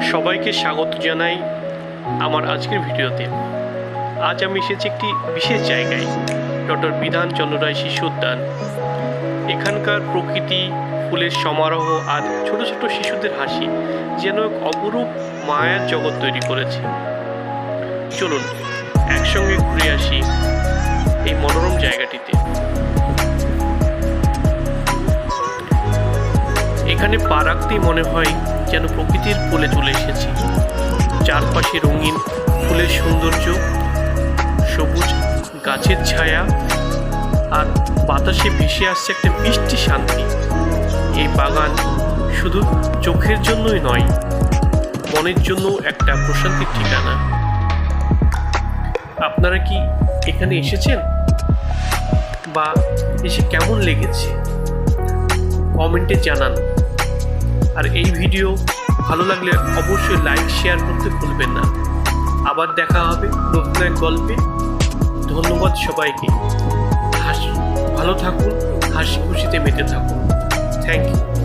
সবাইকে স্বাগত জানাই আমার আজকের ভিডিওতে। আজ আমি এসেছি একটি বিশেষ জায়গায়, ডক্টর বিধান চন্দ্র রায় শিশু উদ্যান। এখানকার প্রকৃতি, ফুলের সমারোহ আর ছোট ছোট শিশুদের হাসি যেন এক অপরূপ মায়ার জগৎ তৈরি করেছে। চলুন, একসঙ্গে ঘুরে আসি এই মনোরম জায়গাটিতে। এখানে পা মনে হয় যেন প্রকৃতির কোলে চলে এসেছি। চারপাশে রঙিন ফুলের সৌন্দর্য, সবুজ গাছের ছায়া, আর বাতাসে ভেসে আসছে একটা মিষ্টি শান্তি। এই বাগান শুধু চোখের জন্যই নয়, মনের জন্য একটা প্রশান্তির ঠিকানা। আপনারা কি এখানে এসেছেন? বা এসে কেমন লেগেছে? কমেন্টে জানান। আর এই ভিডিও ভালো লাগলে অবশ্যই লাইক শেয়ার করতে ভুলবেন না। আবার দেখা হবে নতুন এক গল্পে। ধন্যবাদ সবাইকে। হাসি ভালো থাকুন, হাসি খুশিতে মেতে থাকুন। Thank you